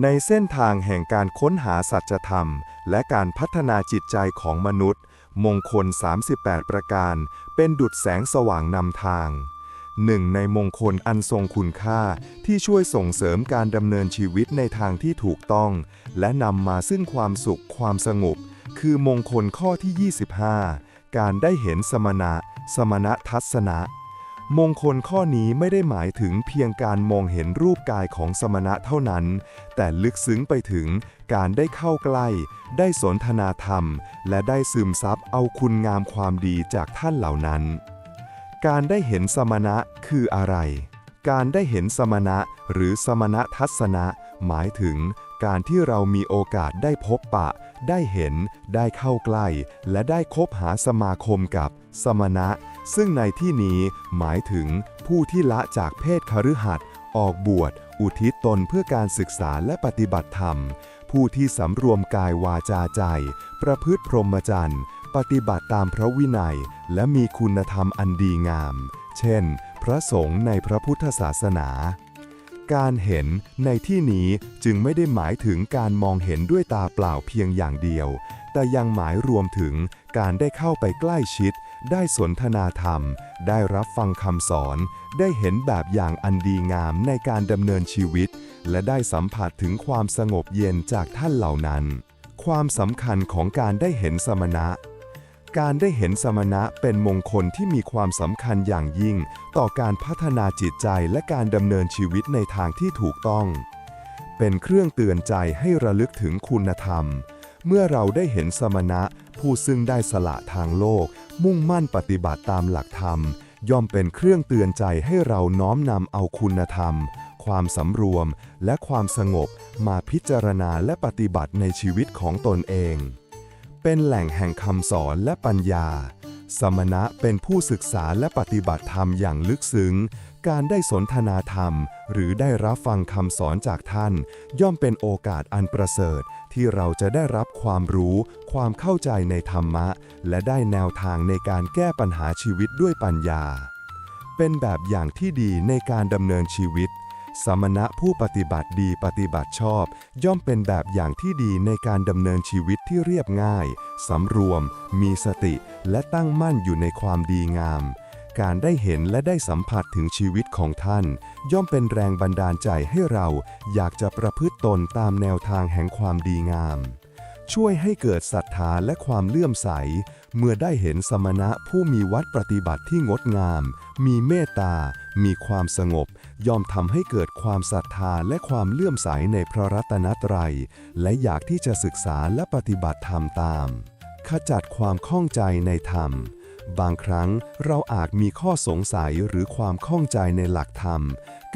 ในเส้นทางแห่งการค้นหาสัจธรรม และการพัฒนาจิตใจของมนุษย์ มงคล 38 ประการ เป็นดุจแสงสว่างนำทาง หนึ่งในมงคลอันทรงคุณค่าที่ช่วยส่งเสริมการดำเนินชีวิตในทางที่ถูกต้อง และนำมาซึ่งความสุขความสงบ คือมงคลข้อที่ 25 การได้เห็นสมณะ สมณทัศนะ มงคลข้อนี้ไม่ได้หมายถึงเพียงการมองเห็นรูปกายของสมณะเท่านั้น แต่ลึกซึ้งไปถึงการได้เข้าใกล้ ได้สนทนาธรรม และได้ซึมซับเอาคุณงามความดีจากท่านเหล่านั้น การได้เห็นสมณะคืออะไร การได้เห็นสมณะหรือสมณทัศนะ หมายถึงการที่เรามีโอกาสได้พบปะ ได้เห็น ได้เข้าใกล้ และได้คบหาสมาคมกับสมณะ ซึ่งในที่นี้หมายถึงผู้ที่ละจากเพศคฤหัสถ์ออกบวช อุทิศตนเพื่อการศึกษาและปฏิบัติธรรม ผู้ที่สำรวมกายวาจาใจ ประพฤติพรหมจรรย์ ปฏิบัติตามพระวินัย และมีคุณธรรมอันดีงาม เช่น พระสงฆ์ในพระพุทธศาสนา การเห็นในที่นี้จึงไม่ได้หมายถึงการมองเห็นด้วยตาเปล่าเพียงอย่างเดียว แต่ยังหมายรวมถึงการได้เข้าไปใกล้ชิด ได้สนทนาธรรม ได้รับฟังคำสอน ได้เห็นแบบอย่างอันดีงามในการดำเนินชีวิต และได้สัมผัสถึงความสงบเย็นจากท่านเหล่านั้น ความสำคัญของการได้เห็นสมณะ การได้เห็นสมณะเป็นมงคลที่มีความสำคัญอย่างยิ่ง ต่อการพัฒนาจิตใจและการดำเนินชีวิตในทางที่ถูกต้อง เป็นเครื่องเตือนใจให้ระลึกถึงคุณธรรม เมื่อเราได้เห็นสมณะ ผู้ซึ่งได้สละทางโลก มุ่งมั่นปฏิบัติตามหลักธรรม ย่อมเป็นเครื่องเตือนใจให้เราน้อมนำเอาคุณธรรม ความสำรวม และความสงบมาพิจารณาและปฏิบัติในชีวิตของตนเอง เป็นแหล่งแห่งคำสอนและปัญญา สมณะเป็นผู้ศึกษาและปฏิบัติธรรมอย่างลึกซึ้ง การได้สนทนาธรรม หรือได้รับฟังคำสอนจากท่าน ย่อมเป็นโอกาสอันประเสริฐ ที่เราจะได้รับความรู้ ความเข้าใจในธรรมะ และได้แนวทางในการแก้ปัญหาชีวิตด้วยปัญญา เป็นแบบอย่างที่ดีในการดำเนินชีวิต สมณะผู้ปฏิบัติดีปฏิบัติชอบ ย่อมเป็นแบบอย่างที่ดีในการดำเนินชีวิตที่เรียบง่าย สำรวม มีสติ และตั้งมั่นอยู่ในความดีงาม การได้เห็นและได้สัมผัสถึงชีวิตของท่าน ย่อมเป็นแรงบันดาลใจให้เรา อยากจะประพฤติตนตามแนวทางแห่งความดีงาม ช่วยให้เกิดศรัทธาและความเลื่อมใส เมื่อได้เห็นสมณะผู้มีวัดปฏิบัติที่งดงาม มีเมตตา มีความสงบ ย่อมทำให้เกิดความศรัทธาและความเลื่อมใสในพระรัตนตรัย และอยากที่จะศึกษาและปฏิบัติธรรมตาม ขจัดความข้องใจในธรรมบางครั้งเราอาจมีข้อสงสัยหรือความข้องใจในหลักธรรม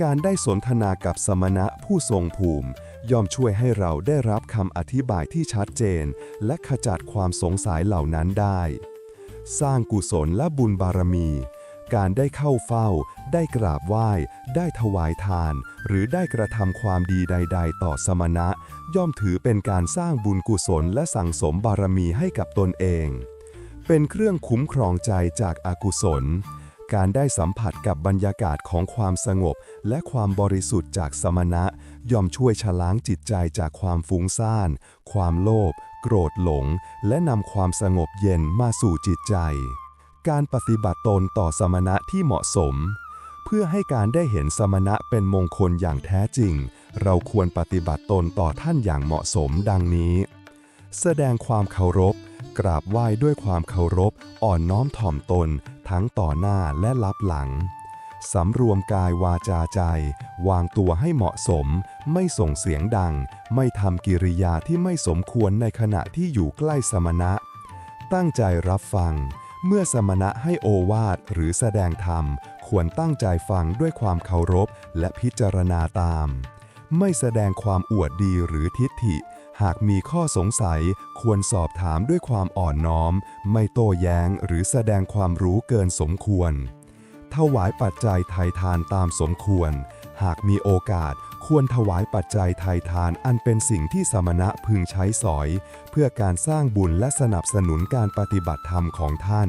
การได้สนทนากับสมณะผู้ทรงภูมิ ย่อมช่วยให้เราได้รับคำอธิบายที่ชัดเจน และขจัดความสงสัยเหล่านั้นได้ สร้างกุศลและบุญบารมี การได้เข้าเฝ้า ได้กราบไหว้ ได้ถวายทาน หรือได้กระทำความดีใด ๆ ต่อสมณะ ย่อมถือเป็นการสร้างบุญกุศลและสั่งสมบารมีให้กับตนเอง เป็นเครื่องคุ้มครองใจจากอากุศล การได้สัมผัสกับบรรยากาศของความสงบ และความบริสุทธิ์จากสมณะ ย่อมช่วยชะล้างจิตใจจากความฟุ้งซ่าน ความโลภ โกรธหลง และนำความสงบเย็นมาสู่จิตใจ การปฏิบัติตนต่อสมณะที่เหมาะสม เพื่อให้การได้เห็นสมณะเป็นมงคลอย่างแท้จริง เราควรปฏิบัติตนต่อท่านอย่างเหมาะสมดังนี้ แสดงความเคารพ กราบไหว้ด้วยความเคารพ อ่อนน้อมถ่อมตน ทั้งต่อหน้าและลับหลัง สำรวมกายวาจาใจ วางตัวให้เหมาะสม ไม่ส่งเสียงดัง ไม่ทำกิริยาที่ไม่สมควรในขณะที่อยู่ใกล้สมณะ ตั้งใจรับฟัง เมื่อสมณะให้โอวาทหรือแสดงธรรม ควรตั้งใจฟังด้วยความเคารพและพิจารณาตาม ไม่แสดงความอวดดีหรือทิฏฐิ หากมีข้อสงสัยควรสอบถามด้วยความอ่อนน้อม ไม่โต้แย้งหรือแสดงความรู้เกินสมควร ถวายปัจจัยไทยทานตามสมควร หากมีโอกาสควรถวายปัจจัยไทยทานอันเป็นสิ่งที่สมณะพึงใช้สอย เพื่อการสร้างบุญและสนับสนุนการปฏิบัติธรรมของท่าน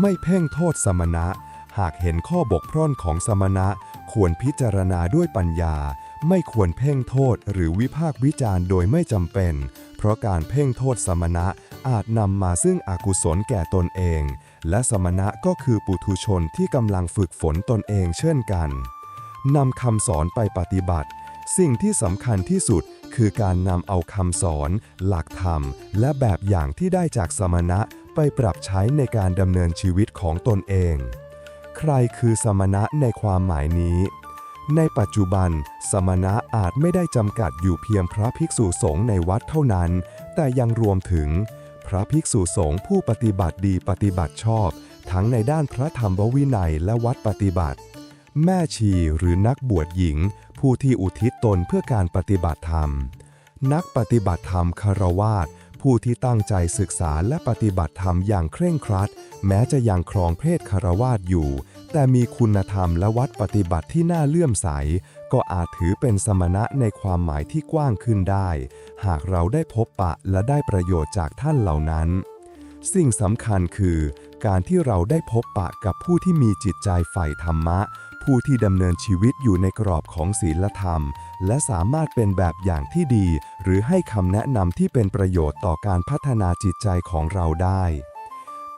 ไม่เพ่งโทษสมณะ หากเห็นข้อบกพร่องของสมณะ ควรพิจารณาด้วยปัญญา ไม่ควรเพ่งโทษหรือวิพากษ์วิจารณ์โดยไม่จำเป็น เพราะการเพ่งโทษสมณะอาจนำมาซึ่งอกุศลแก่ตนเอง และสมณะก็คือปุถุชนที่กำลังฝึกฝนตนเองเช่นกันนำคำสอนไปปฏิบัติ สิ่งที่สำคัญที่สุดคือการนำเอาคำสอน หลักธรรม และแบบอย่างที่ได้จากสมณะไปปรับใช้ในการดำเนินชีวิตของตนเอง ใครคือสมณะในความหมายนี้ ในปัจจุบัน สมณะอาจไม่ได้จำกัดอยู่เพียงพระภิกษุสงฆ์ในวัดเท่านั้น แต่ยังรวมถึง พระภิกษุสงฆ์ผู้ปฏิบัติดีปฏิบัติชอบ ทั้งในด้านพระธรรมวินัยและวัดปฏิบัติ แม่ชีหรือนักบวชหญิง ผู้ที่อุทิศตนเพื่อการปฏิบัติธรรม นักปฏิบัติธรรมคารวาสผู้ที่ตั้งใจศึกษาและปฏิบัติธรรมอย่างเคร่งครัด แม้จะยังครองเพศคารวาสอยู่ แต่มีคุณธรรมและวัดปฏิบัติที่น่าเลื่อมใส ก็อาจถือเป็นสมณะในความหมายที่กว้างขึ้นได้ หากเราได้พบปะและได้ประโยชน์จากท่านเหล่านั้น สิ่งสำคัญคือ การที่เราได้พบปะกับผู้ที่มีจิตใจใฝ่ธรรมะ ผู้ที่ดำเนินชีวิตอยู่ในกรอบของศีลธรรม และสามารถเป็นแบบอย่างที่ดี หรือให้คำแนะนำที่เป็นประโยชน์ต่อการพัฒนาจิตใจของเราได้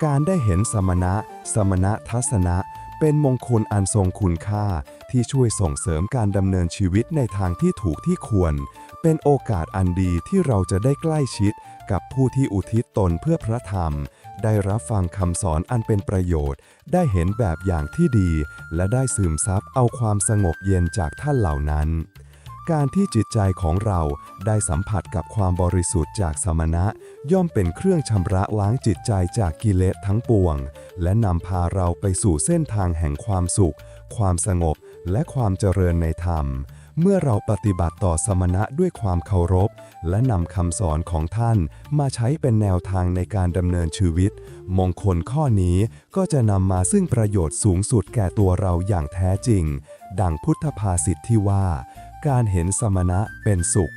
การได้เห็นสมณะ สมณะทัศนะ เป็นมงคลอันทรงคุณค่าที่ช่วยส่งเสริมการดำเนินชีวิตในทางที่ถูกที่ควร เป็นโอกาสอันดีที่เราจะได้ใกล้ชิดกับผู้ที่อุทิศตนเพื่อพระธรรม ได้รับฟังคำสอนอันเป็นประโยชน์ ได้เห็นแบบอย่างที่ดี และได้ซึมซับเอาความสงบเย็นจากท่านเหล่านั้น การที่จิตใจของเราได้สัมผัสกับความบริสุทธิ์จากสมณะ ย่อมเป็นเครื่องชำระล้างจิตใจจากกิเลสทั้งปวง และนำพาเราไปสู่เส้นทางแห่งความสุข ความสงบ และความเจริญในธรรม เมื่อเราปฏิบัติต่อสมณะด้วยความเคารพ และนำคำสอนของท่านมาใช้เป็นแนวทางในการดำเนินชีวิต มงคลข้อนี้ก็จะนำมาซึ่งประโยชน์สูงสุดแก่ตัวเราอย่างแท้จริง ดังพุทธภาษิตที่ว่า การเห็นสมณะเป็นสุข